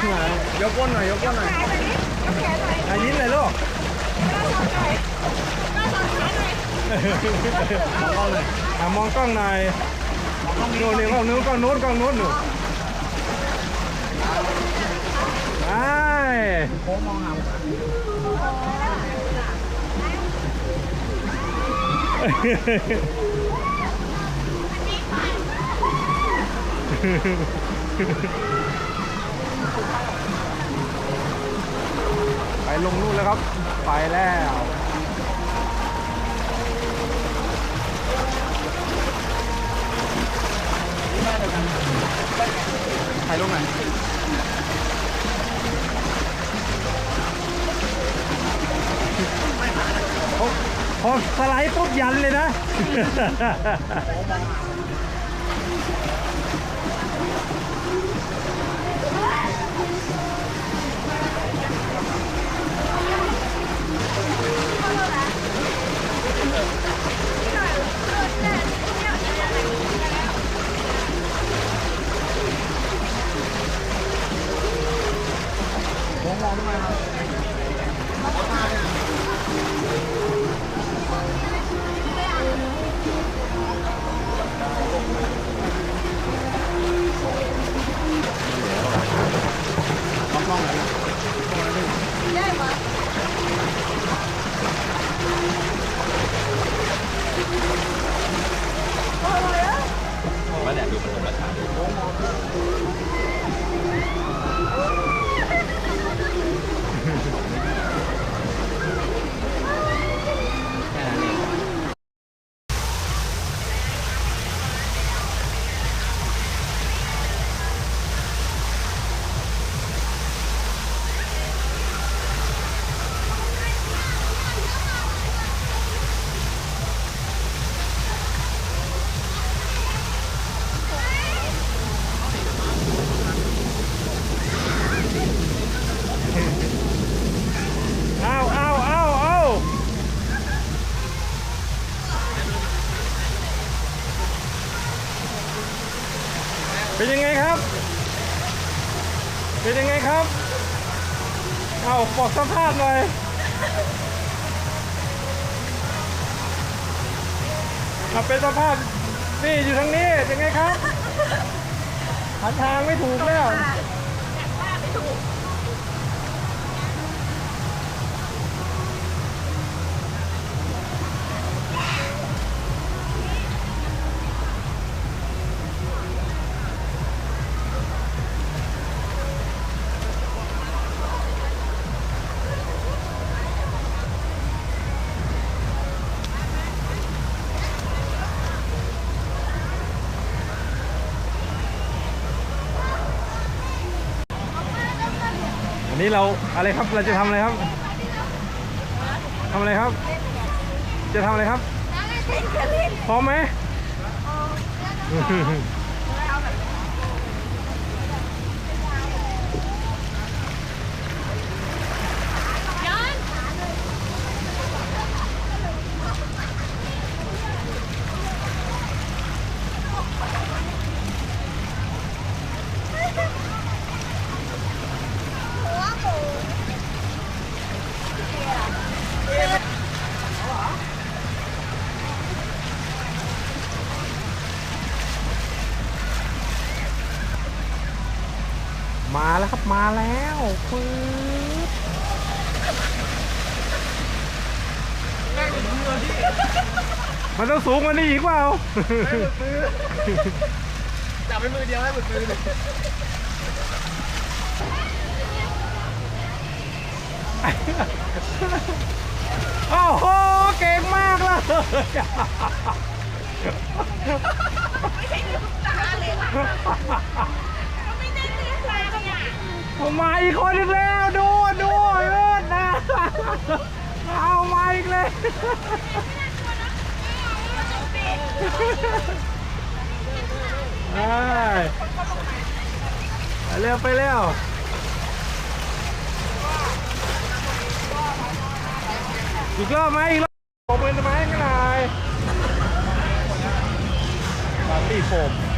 หาที่ไหนยกก้นหน่อยยกก้นหน่อยอายิ้มเลยลูกมองกล้องหน่อยมองกล้องหน่อยโน่นนี่กล้องนู้นกล้องนู้นกล้องนู้นหนูไปโค้งมองหา ไปลงนู่นแล้วครับ ไปแล้วถ่ายลงไหนพอสไลด์ปุ๊บยันเลยนะว่า 早就没了 เป็นยังไงครับ เอาบอกสัมภาษณ์หน่อยเอาเป็นสัมภาษณ์นี่อยู่ทางนี้เป็นไงครับหันทางไม่ถูกแล้ว นี้เราอะไรครับเราจะทำอะไรครับทำอะไรครับ จะทำอะไรครับ พร้อมไหม มาแล้วครับมาแล้วปึ๊บมันต้องสูงกว่านี้อีกเปล่าจับไปมือเดียวให้หมดมือเลยโอ้โห เก่งมากเลยผมมาอี กคนอีกแล้วดูดูเอิดนะเอามาอีกเลยไปไปเร็วไปเร็วอีกรอบไหมอีกรอบผมเป็นทำไมกันหน่อยปาร์ตี้โฟม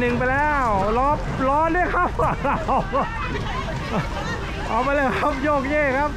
หนึ่งไปแล้วรอบร้อนด้วยครับ เอาไปเลยครับโยกเย่ครับ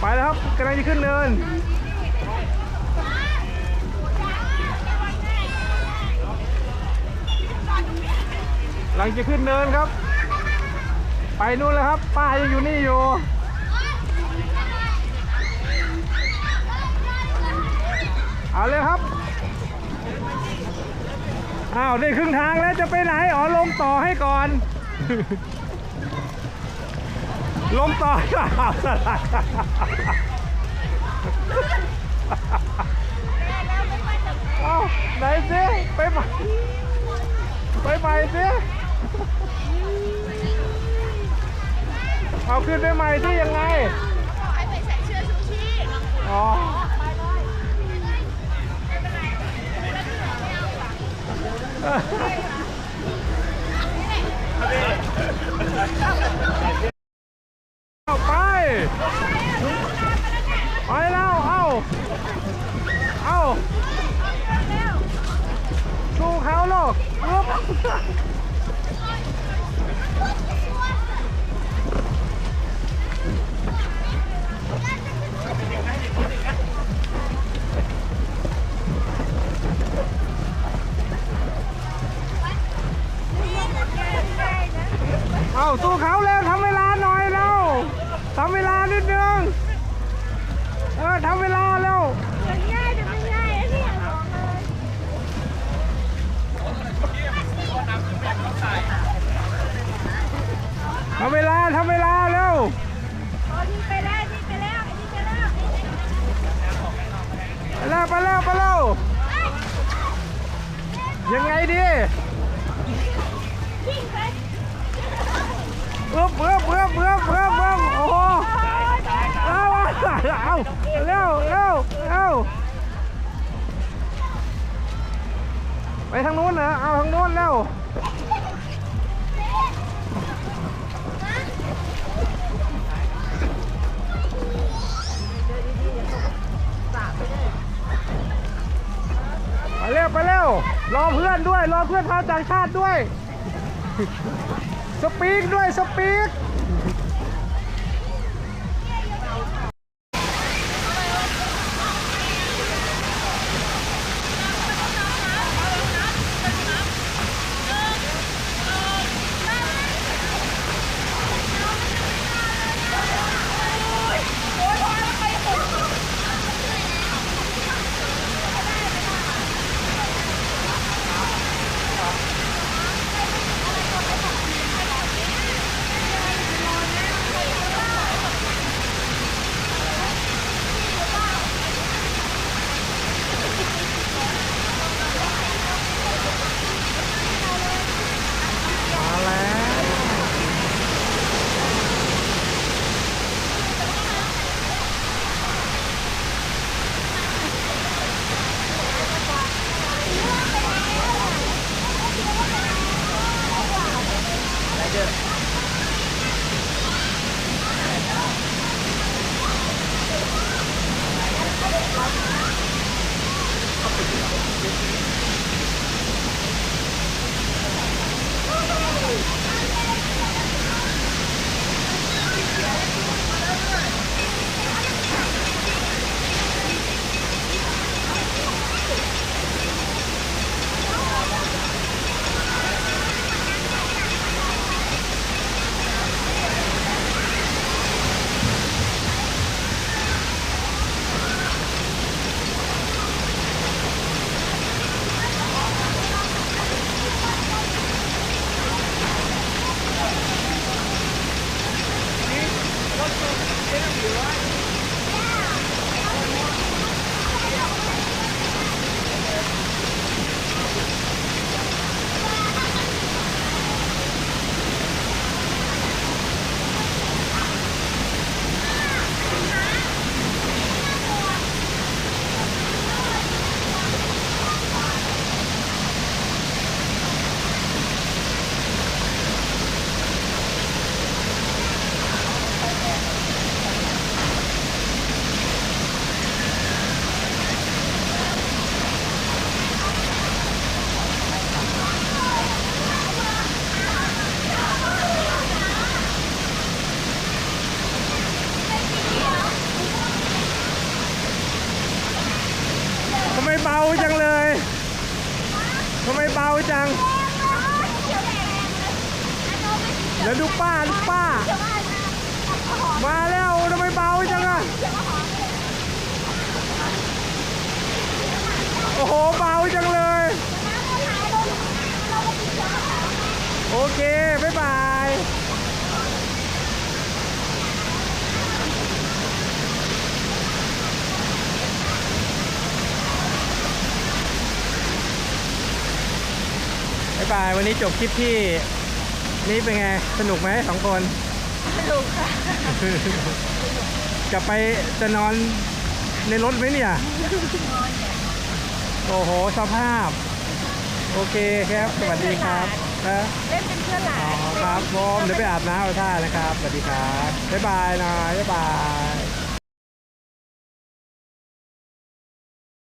ไปแล้วครับกำลังจะขึ้นเนินหลังจะขึ้นเนินครับ ไปนู่นแล้วครับ ป้ายังอยู่นี่อยู่เอาเลยครับ อ้าวได้ครึ่งทางแล้วจะไปไหนอ๋อลงต่อให้ก่อน ลงต่ออ้าวสลัดเอาไหนสิไปใหม่ไปใหม่สิเอาขึ้นไปใหม่ที่ยังไงให้ไปใส่เสื้อชูชีพอ๋อ Ha ha ha! ทางนู้นเหรอเอาทางนู้นเร็วไปเร็วไปเร็วรอเพื่อนด้วย รอเพื่อนชาวต่างชาติด้วย สปีกด้วย สปีก ทำไมเบาจัง แล้วดูป้าดูป้า มาแล้วทำไมเบาจังอะโอ้โหเบาจังเลย โอเค บ๊ายบาย บ๊ายบาย วันนี้จบคลิปที่ นี่เป็นไง สนุกไหมสองคน สนุกค่ะ กลับไปจะนอนในรถไหมเนี่ย โอ้โห สภาพ โอ้โอเคครับ สวัสดีครับนะเล่นเป็นเพื่อนหลาอ๋อนครับผมเดี๋ยวไปอาบน้ำเอาท่านะครับ สวัสดีครับ บ๊ายบายนะบ๊ายบาย